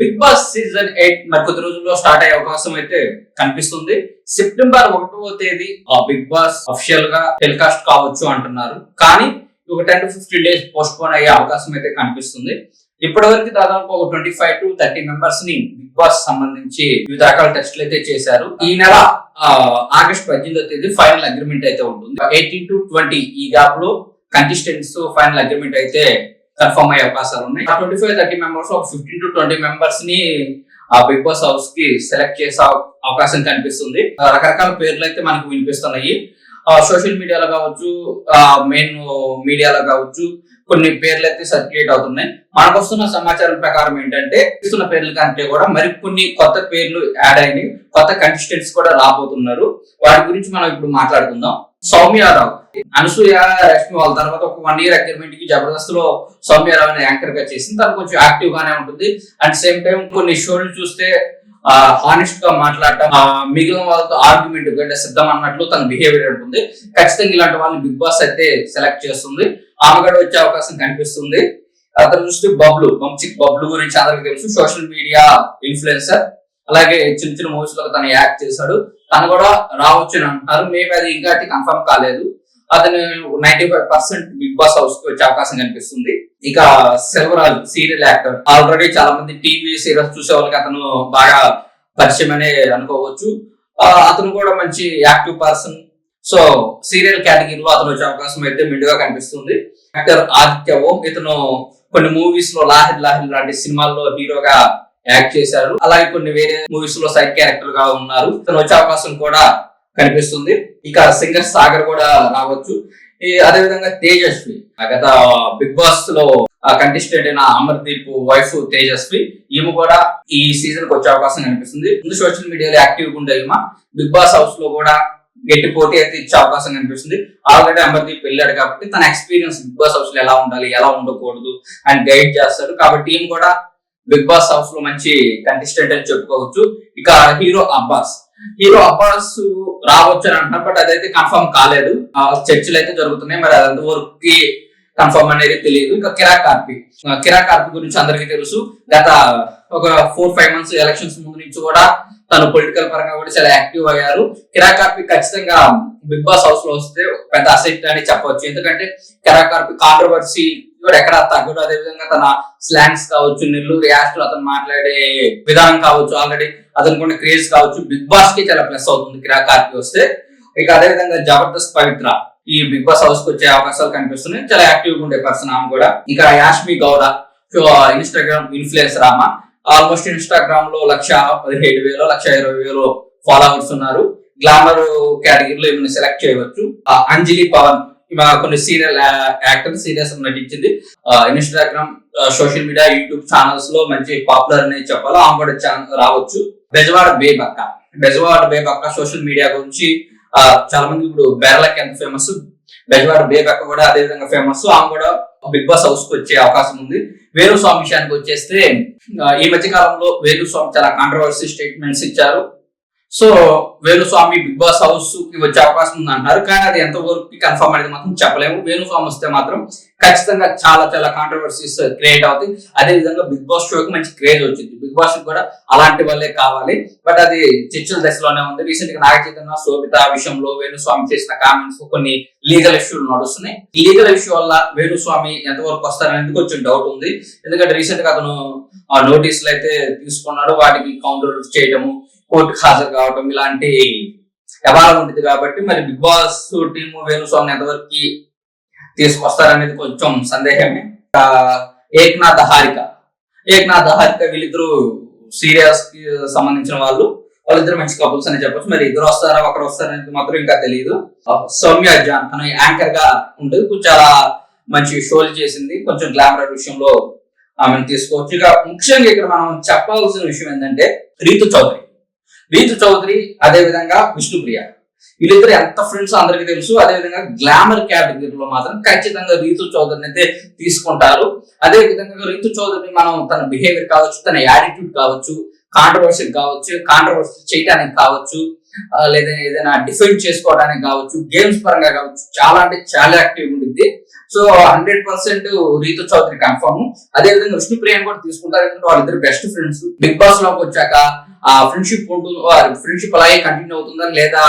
Big Boss season eight మరి కొద్ది రోజుల్లో స్టార్ట్ అయ్యే అవకాశం అయితే కనిపిస్తుంది. సెప్టెంబర్ ఒకటవ తేదీ ఆ బిగ్ బాస్ అఫిషియల్గా టెలికాస్ట్ కావచ్చు అంటున్నారు. కానీ ఒక ten to fifteen days post అయ్యే అవకాశం అయితే కనిపిస్తుంది. ఇప్పటి వరకు దాదాపు ఒక ట్వంటీ ఫైవ్ టు థర్టీ మెంబర్స్ని బిగ్ బాస్ సంబంధించి వివిధ రకాల టెస్టులు అయితే చేశారు. ఈ నెల ఆగస్ట్ పద్దెనిమిదో తేదీ ఫైనల్ అగ్రిమెంట్ అయితే ఉంటుంది. ఎయిటీన్ టు ట్వంటీ ఈ గ్యాప్లో కంటెస్టెంట్స్ ఫైనల్ అగ్రిమెంట్ అయితే కన్ఫర్మ్ అయ్యే అవకాశాలు ఉన్నాయి. ట్వంటీ ఫైవ్ థర్టీ మెంబర్స్ ఒక ఫిఫ్టీన్ టు ట్వంటీ మెంబర్స్ని ఆ బిగ్ బాస్ హౌస్కి సెలెక్ట్ చేసే అవకాశం కనిపిస్తుంది. రకరకాల పేర్లు అయితే మనకు వినిపిస్తున్నాయి. సోషల్ మీడియాలో కావచ్చు మెయిన్ మీడియాలో కావచ్చు కొన్ని పేర్లు అయితే సర్క్యులేట్ అవుతున్నాయి. మనకు వస్తున్న సమాచారం ప్రకారం ఏంటంటే ఇస్తున్న పేర్ల కంటే కూడా మరి కొన్ని కొత్త పేర్లు యాడ్ అయినాయి. కొత్త కంటెస్టెంట్స్ కూడా రాబోతున్నారు. వాటి గురించి మనం ఇప్పుడు మాట్లాడుకుందాం. సౌమ్యారావు అనసూయ రష్మి వాళ్ళ తర్వాత ఒక వన్ ఇయర్ అగ్రిమెంట్కి జబర్దస్త్లో సౌమ్యారావు అనే యాంకర్గా చేసింది. తను కొంచెం యాక్టివ్ గానే ఉంటుంది. అట్ సేమ్ టైం కొన్ని షోలు చూస్తే హానెస్ట్గా మాట్లాడటం మిగిలిన వాళ్ళతో ఆర్గ్యుమెంట్ అంటే సిద్ధం అన్నట్లు తన బిహేవియర్ ఉంటుంది. ఖచ్చితంగా ఇలాంటి వాళ్ళని బిగ్ బాస్ అయితే సెలెక్ట్ చేస్తుంది. ఆమె కూడా వచ్చే అవకాశం కనిపిస్తుంది. అతను చూస్తే బబ్లు మంచి బబ్లు గురించి అందరికి తెలుసు. సోషల్ మీడియా ఇన్ఫ్లుయెన్సర్ అలాగే చిన్న చిన్న మూవీస్లో తను యాక్ట్ చేశాడు. తను కూడా రావచ్చు అని అంటున్నారు. మేము అది ఇంకా కన్ఫర్మ్ కాలేదు. అతను ninety five percent Bigg Boss హౌస్కి వచ్చే అవకాశం కనిపిస్తుంది. ఇక సెల్వరాజ్ సీరియల్ యాక్టర్ ఆల్రెడీ చాలా మంది టీవీ సీరియల్స్ చూసే వాళ్ళకి అతను బాగా పరిచయం అనే అనుకోవచ్చు. అతను కూడా మంచి యాక్టివ్ పర్సన్ సో సీరియల్ కేటగిరీలో అతను వచ్చే అవకాశం అయితే మెండుగా కనిపిస్తుంది. యాక్టర్ ఆదిత్య ఓం ఇతను కొన్ని మూవీస్లో లాహిర్ లాహిర్ లాంటి సినిమాల్లో హీరోగా యాక్ట్ చేశారు. అలాగే కొన్ని వేరే మూవీస్లో సైడ్ క్యారెక్టర్గా ఉన్నారు. ఇతను వచ్చే అవకాశం కూడా కనిపిస్తుంది. ఇక సింగర్ సాగర్ కూడా రావచ్చు. అదే విధంగా తేజస్వి గత బిగ్ బాస్లో కంటెస్టెంట్ అయిన అమర్దీప్ వైఫ్ తేజస్వి ఈమె కూడా ఈ సీజన్కి వచ్చే అవకాశం కనిపిస్తుంది. ముందు సోషల్ మీడియాలో యాక్టివ్గా ఉండే ఈమె బిగ్ బాస్ హౌస్లో కూడా గట్టి పోటీ అయితే ఇచ్చే అవకాశం కనిపిస్తుంది. ఆల్రెడీ అమర్దీప్ వెళ్ళాడు కాబట్టి తన ఎక్స్పీరియన్స్ బిగ్ బాస్ హౌస్లో ఎలా ఉండాలి ఎలా ఉండకూడదు అని గైడ్ చేస్తాడు. కాబట్టి ఈమె కూడా బిగ్ బాస్ హౌస్లో మంచి కంటెస్టెంట్ అని చెప్పుకోవచ్చు. ఇక హీరో అబ్బాస్ హీరో అబ్బాస్ రావచ్చు అని అంటున్నారు బట్ అదైతే కన్ఫర్మ్ కాలేదు. ఆ చర్చలు అయితే జరుగుతున్నాయి మరి అదంత ఎంతవరకు కన్ఫర్మ్ అనేది తెలియదు. ఇంకా కిరా కార్పి. కిరా కార్పి గురించి అందరికీ తెలుసు. గత ఒక ఫోర్ ఫైవ్ మంత్స్ ఎలక్షన్స్ ముందు నుంచి కూడా తను పొలిటికల్ పరంగా కూడా చాలా యాక్టివ్ అయ్యారు. కిరా కార్పి ఖచ్చితంగా బిగ్ బాస్ హౌస్లో వస్తే పెద్ద అసెట్ అని చెప్పవచ్చు ఎందుకంటే కిరా కార్పి కాంట్రవర్సీ కూడా ఎక్కడ తగ్గడు? అదే విధంగా తన స్లాంగ్స్ కావచ్చు నెల్లూరు యాస్ట్లో అతను మాట్లాడే విధానం కావచ్చు ఆల్రెడీ అతను కొన్ని క్రేజ్ కావచ్చు బిగ్ బాస్కి చాలా ప్లస్ అవుతుంది కిరాకార్కి వస్తే. ఇక అదే విధంగా జబర్దస్త్ పవిత్ర ఈ బిగ్ బాస్ హౌస్కి వచ్చే అవకాశాలు కనిపిస్తున్నాయి. చాలా యాక్టివ్గా ఉండే పర్సన్ ఆమె కూడా. ఇంకా యాష్మి గౌడ ఇన్స్టాగ్రామ్ ఇన్ఫ్లుయెన్సర్ ఆమె. ఆల్మోస్ట్ ఇన్స్టాగ్రామ్లో లక్ష పదిహేడు వేలు లక్ష ఇరవై వేలు ఫాలోవర్స్ ఉన్నారు. గ్లామర్ కేటగిరీలో ఈమెను సెలెక్ట్ చేయవచ్చు. అంజలి పవన్ కొన్ని సీరియల్ యాక్టర్ సీరియల్స్ నటించింది. ఇన్స్టాగ్రామ్ సోషల్ మీడియా యూట్యూబ్ ఛానల్స్లో మంచి పాపులర్ అనేది చెప్పాలి ఆమె కూడా ఛానల్ రావచ్చు. బెజవాడ బేబక్క. బెజవాడ బేబక్క సోషల్ మీడియా గురించి చాలా మంది ఇప్పుడు బెరలకి ఎంత ఫేమస్ బెజవాడ బేబక్క కూడా అదే విధంగా ఫేమస్ ఆమె కూడా బిగ్ బాస్ హౌస్కి వచ్చే అవకాశం ఉంది. వేణుస్వామి విషయానికి వచ్చేస్తే ఈ మధ్య కాలంలో వేణుస్వామి చాలా కాంట్రవర్సీ స్టేట్మెంట్స్ ఇచ్చారు. సో వేణుస్వామి బిగ్ బాస్ హౌస్కి వచ్చే అవకాశం ఉంది అంటారు కానీ అది ఎంత వరకు కన్ఫర్మ్ అనేది మాత్రం చెప్పలేము. వేణుస్వామి వస్తే మాత్రం ఖచ్చితంగా చాలా చాలా కాంట్రవర్సీస్ క్రియేట్ అవుతాయి. అదే విధంగా బిగ్ బాస్ షోకి మంచి క్రేజ్ వచ్చింది. బిగ్ బాస్ కూడా అలాంటి వాళ్ళే కావాలి. బట్ అది చర్చల దశలోనే ఉంది. రీసెంట్గా నాగ చైతన్య శోభిత విషయంలో వేణుస్వామి చేసిన కామెంట్స్ కొన్ని లీగల్ ఇష్యూలు నడుస్తున్నాయి. లీగల్ ఇష్యూ వల్ల వేణుస్వామి ఎంతవరకు వస్తారనేది కొంచెం డౌట్ ఉంది. ఎందుకంటే రీసెంట్గా అతను ఆ నోటీసులు అయితే తీసుకున్నాడు. వాటికి కౌంటర్ చేయడము కోర్టుకు హాజరు కావడం ఇలాంటి వ్యవహారం ఉంటుంది కాబట్టి మరి బిగ్ బాస్ టీమ్ వేణుస్వామిని ఎంతవరకు తీసుకొస్తారనేది కొంచెం సందేహమే. ఏక్నాథ్ హారిక. ఏక్నాథ్ హారిక వీళ్ళిద్దరు సీరియస్కి సంబంధించిన వాళ్ళు. వాళ్ళిద్దరు మంచి కపుల్స్ అని చెప్పొచ్చు. మరి ఇద్దరు వస్తారా ఒకరు వస్తారనేది మాత్రం ఇంకా తెలియదు సౌమ్య జాన్ తన యాంకర్గా ఉంటుంది. కొంచెం చాలా మంచి షోలు చేసింది. కొంచెం గ్లామర్ విషయంలో ఆమెను తీసుకోవచ్చు. ఇక ముఖ్యంగా ఇక్కడ మనం చెప్పాల్సిన విషయం ఏంటంటే రీతు చౌదరి. రీతు చౌదరి అదే విధంగా విష్ణుప్రియ. వీళ్ళిద్దరు ఎంత ఫ్రెండ్స్ అందరికీ తెలుసు అదే విధంగా గ్లామర్ కేటగిరీలో మాత్రం ఖచ్చితంగా రీతు చౌదరిని అయితే తీసుకుంటారు. అదే విధంగా రీతు చౌదరిని మనం తన బిహేవియర్ కావచ్చు తన యాటిట్యూడ్ కావచ్చు కాంట్రవర్సీ కావచ్చు కాంట్రవర్సీ చేయడానికి కావచ్చు లేదా ఏదైనా డిఫెండ్ చేసుకోవడానికి కావచ్చు గేమ్స్ పరంగా కావచ్చు చాలా అంటే చాలా యాక్టివ్ ఉంటుంది so hundred percent Ritu Chowdary confirm అదే విధంగా విష్ణుప్రియని కూడా తీసుకుంటారు ఎందుకంటే వాళ్ళిద్దరు బెస్ట్ ఫ్రెండ్స్ బిగ్ బాస్లోకి వచ్చాక ఆ ఫ్రెండ్షిప్ ఉంటుంది ఫ్రెండ్షిప్ అలాగే కంటిన్యూ అవుతుందా లేదా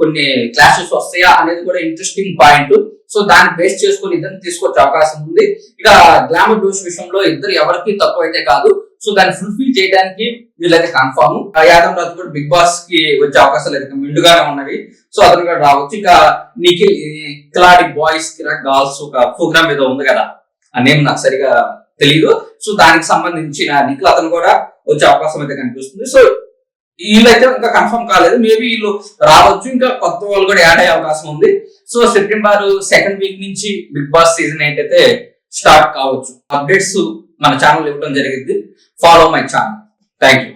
కొన్ని క్లాషెస్ వస్తాయా అనేది కూడా ఇంట్రెస్టింగ్ పాయింట్ సో దాన్ని బేస్ చేసుకొని ఇద్దరిని తీసుకొచ్చే అవకాశం ఉంది. ఇక గ్లామర్ డోస్ విషయంలో ఇద్దరు ఎవరికి తక్కువ అయితే కాదు సో దాన్ని ఫుల్ఫిల్ చేయడానికి వీళ్ళైతే కన్ఫర్మ్ యాదవ్ రాజు కూడా బిగ్ బాస్కి వచ్చే అవకాశాలు అయితే మెండుగానే ఉన్నవి. సో అతను కూడా రావచ్చు. ఇక నిఖిల్ క్లాడి కిలాడి బాయ్స్ కిరాక్ గర్ల్స్ ఒక ప్రోగ్రామ్ ఏదో ఉంది కదా. ఆ నేమ్ నాకు సరిగా తెలియదు సో దానికి సంబంధించిన నిఖిల్ అతను కూడా వచ్చే అవకాశం అయితే కనిపిస్తుంది. సో వీళ్ళైతే ఇంకా కన్ఫర్మ్ కాలేదు. మేబీ వీళ్ళు రావచ్చు. ఇంకా కొత్త వాళ్ళు కూడా యాడ్ అయ్యే అవకాశం ఉంది. సో సెప్టెంబర్ సెకండ్ వీక్ నుంచి బిగ్ బాస్ సీజన్ ఏంటైతే స్టార్ట్ కావచ్చు. అప్డేట్స్ మన ఛానల్ ఇవ్వడం జరిగింది. Follow my channel thank you